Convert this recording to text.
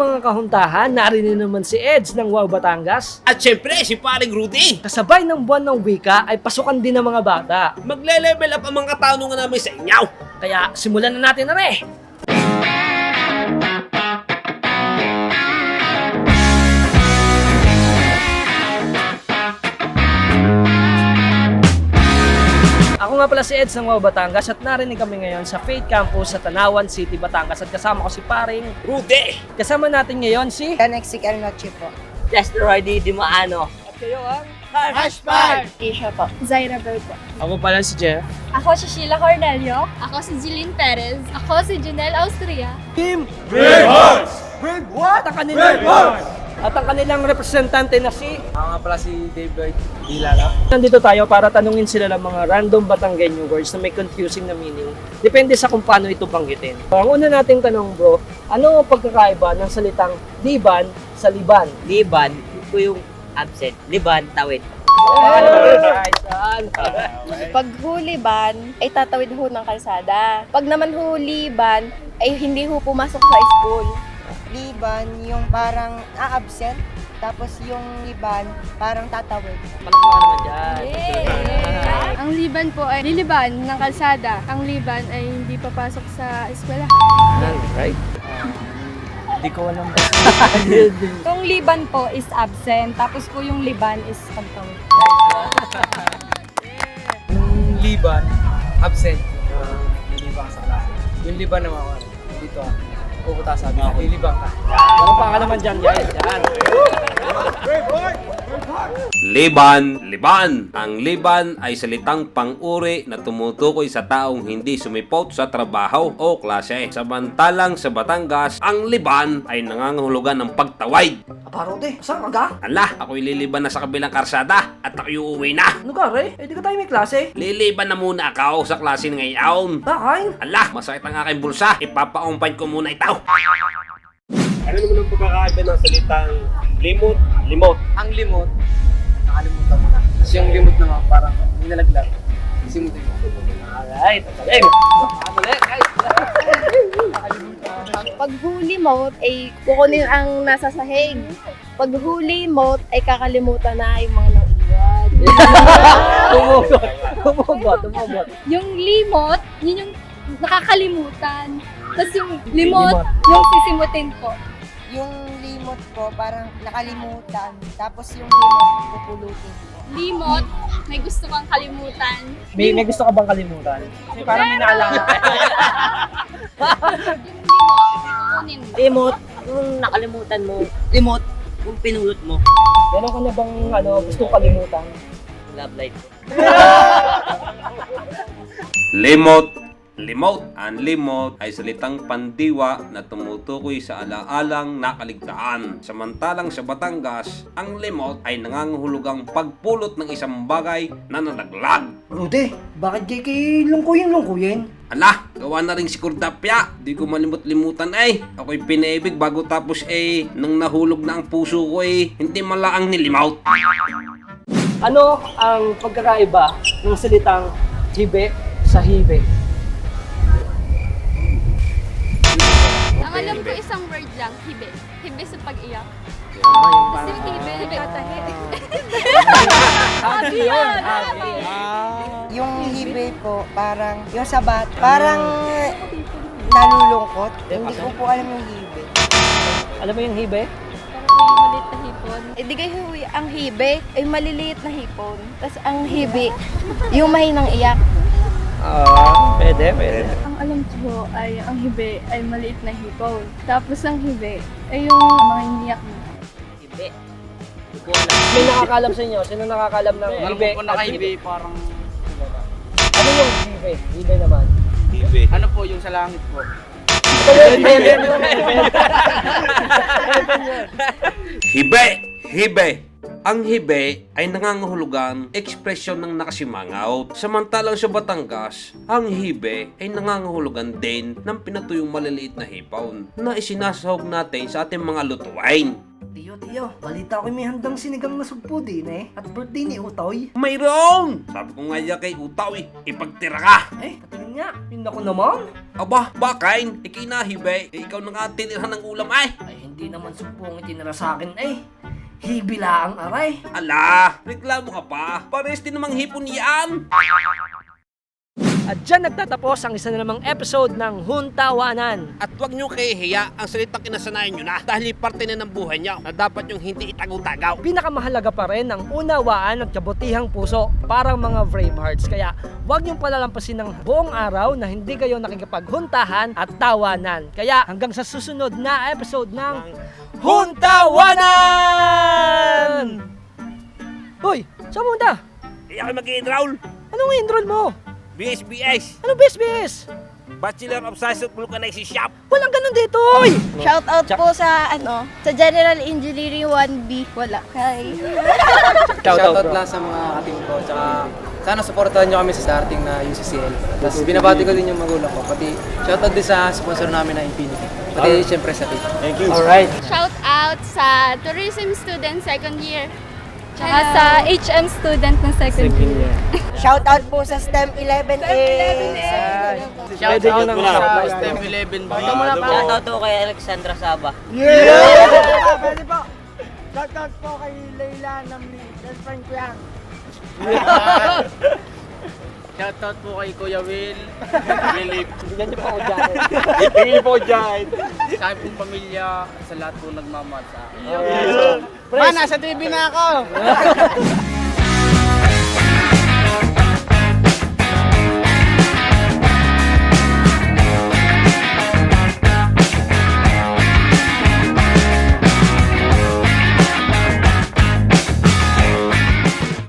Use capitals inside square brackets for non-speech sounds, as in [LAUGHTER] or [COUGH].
mga kahuntahan, narinig naman si Eds ng Wow Batangas. At syempre, si paring Rudy. Kasabay ng buwan ng wika ay pasukan din ng mga bata. Magle-level up ang mga katanungan namin sa inyo. Kaya simulan na natin na rin. Nga pala si Eds ng Wow Batangas at narinig kami ngayon sa Faith Campus sa Tanawan City, Batangas at kasama ko si paring Rudy! kasama natin ngayon si Connexik Noche po. Lester Hardy Dimaano. at kayo ang Asia po. Zaira po. Ako pala si Jeff. Ako si Sheila Cornelio. Ako si Jeline Perez. Ako si Janelle Austria. Team Red Hearts! Red what? At ang kanilang, At ang kanilang representante na si Ako nga pala si David Dilala. Nandito tayo para tanungin sila ng mga random Batanggenyo words na may confusing na meaning. Depende sa kung paano ito banggitin. Ang una nating tanong bro, ano ang pagkakaiba ng salitang liban sa liban? Liban, ko yung absent. Liban, tawid. Pag huliban, ay tatawid ho ng kalsada. Pag naman huliban, ay hindi ho pumasok sa school. Liban, yung parang a-absent, tapos yung liban, parang tatawid. Palakpakan naman dyan. Ang liban po ay liliban ng kalsada. Ang liban ay hindi papasok sa eskwela. Alright. Hindi ko alam [LAUGHS] Yung liban po is absent. Tapos po yung liban is pagtawid. Yung liban, absent. Uh, lilibang sa klase. Yung liban naman, dito ah, pupunta sabi na, lilibang ka. Palakpakan naman dyan guys. Yan. Liban, liban. Ang liban ay salitang pang-uri na tumutukoy sa taong hindi sumipot sa trabaho o klase. Samantalang sa Batangas, ang liban ay nangangahulugan ng pagtawid. Aparote, saan ka? Ala, ako'y liliban na sa kabilang karsada at ako'y uuwi na. Ano ka re? Eh di ka tayo may klase. Liliban na muna ako sa klase ngayon. Bakain. Ala, masakit ang aking bulsa. Ipapaumpay ko muna ito. Ano naman ang pagkakaiba ng salitang limot, limot? Ang limot, nakalimutan mo na. Tapos yung limot naman, parang nilalaglag. Simutin mo. Alright, galing. Ano ulit guys? Pag huli mo, ay kukunin ang nasa sahig. Pag huli mo, ay kakalimutan na yung mga naiwan. Tumugot. [LAUGHS] Tumugot, tumugot. Yung limot, yun yung nakakalimutan. Tapos yung limot, Limot. yung sisimutin po. Yung limot po, parang nakalimutan. Tapos yung limot, pupulutin po. Limot, may gusto kang kalimutan. May, may gusto ka bang kalimutan? Kasi parang may naalala ka. [LAUGHS] [LAUGHS] Yung limot, kukunin mo. Limot, yung nakalimutan mo. Limot, yung pinulot mo. Meron ka na bang ano, gusto kalimutan? Love life. [LAUGHS] Limot. Limot. Ang limot ay salitang pandiwa na tumutukoy sa alaalang nakaligtaan. Samantalang sa Batangas, ang limot ay nangangahulugang pagpulot ng isang bagay na nalaglag. Rude, bakit kay kay lungkuyin lungkuyin? Ala, gawa na rin si Kurdapya. Di ko malimut-limutan eh. Ako'y pinaibig bago tapos eh, nang nahulog na ang puso ko eh, hindi malaang nilimaut. Ano ang pagkakaiba ng salitang hibe sa hibe? Alam ko isang word lang, hibe. Hibe sa pag-iyak. Kasi yung hibe, katahi. Happy yun, happy. Yung hibe po, parang, yung sabat, parang nalulungkot. Hindi ko po alam yung hibe. Alam mo yung hibe? Parang maliit na hipon. Eh di kayo, ang hibe ay maliliit na hipon. Tapos ang hibi, yung mahinang iyak. Ah, pwede, pwede. Ang alam ko ay ang hibe ay maliit na hipon. Tapos ang hibe ay yung mga iniyak mo. Ibe. Hindi ko alam. May nakakalam sa inyo? Sino nakakalam ng hibe? Hibe. Kung at nakahibe, parang... Ano yung hibe? Hibe naman. Ano po yung sa langit po? [LAUGHS] Hibe! Hibe! Ang hibe ay nangangahulugan ekspresyon ng nakasimangaw. Samantalang sa Batangas, ang hibe ay nangangahulugan din ng pinatuyong maliliit na hipon na isinasahog natin sa ating mga lutuain. Tiyo, tiyo, balita ko may handang sinigang na sugpo din eh. At birthday ni Utoy. Mayroon! Sabi ko nga yan kay Utaw eh, ipagtira ka! Eh, patingin nga. Yun ako naman. Aba, bakain, ikinahibe, eh, ikaw na nga tinirhan ng ulam ay! Ay, hindi naman sumpong itinira sa akin eh. Hibila ang aray. Ala, reklamo ka pa. Pares din namang hipon yan. At dyan nagtatapos ang isa na namang episode ng Huntawanan. At huwag nyo kahihiya ang salitang kinasanayan nyo na dahil parte na ng buhay nyo na dapat yung hindi itagaw-tagaw. Pinakamahalaga pa rin ang unawaan at kabutihang puso parang mga brave hearts. Kaya huwag niyong palalampasin ng buong araw na hindi kayo nakikipaghuntahan at tawanan. Kaya hanggang sa susunod na episode ng Huntawanan! Saan mo punta? Kaya kayo mag-enroll. Anong enroll mo? BSBS, Anong BSBS? Bachelor of Science of Vulcanization Shop. Walang ganun dito, oy! Shout out po sa ano, sa General Engineering 1B. Wala. Hi. [LAUGHS] Shoutout lang sa mga kating ko. Tsaka sana supportahan nyo kami sa starting na UCCL. Tapos binabati ko din yung magulang ko. Pati shoutout din sa sponsor namin na Infinity. Pati syempre sa team. Alright. Shout out sa tourism student second year. Tsaka sa HM student na second, year. Shout out po sa STEM 11A. Pwede nyo nang sa STEM 11 ba? Shoutout to kay Alexandra Saba. Pwede po. Shout out po kay Leila ng girlfriend ko yan. Shoutout po kay Kuya Will. Lilip. Bigyan niyo pa ako dyan. Tingin po dyan. Sa aking pong pamilya, sa lahat po nagmamahal sa akin. Pre, nasa TV na ako! [LAUGHS]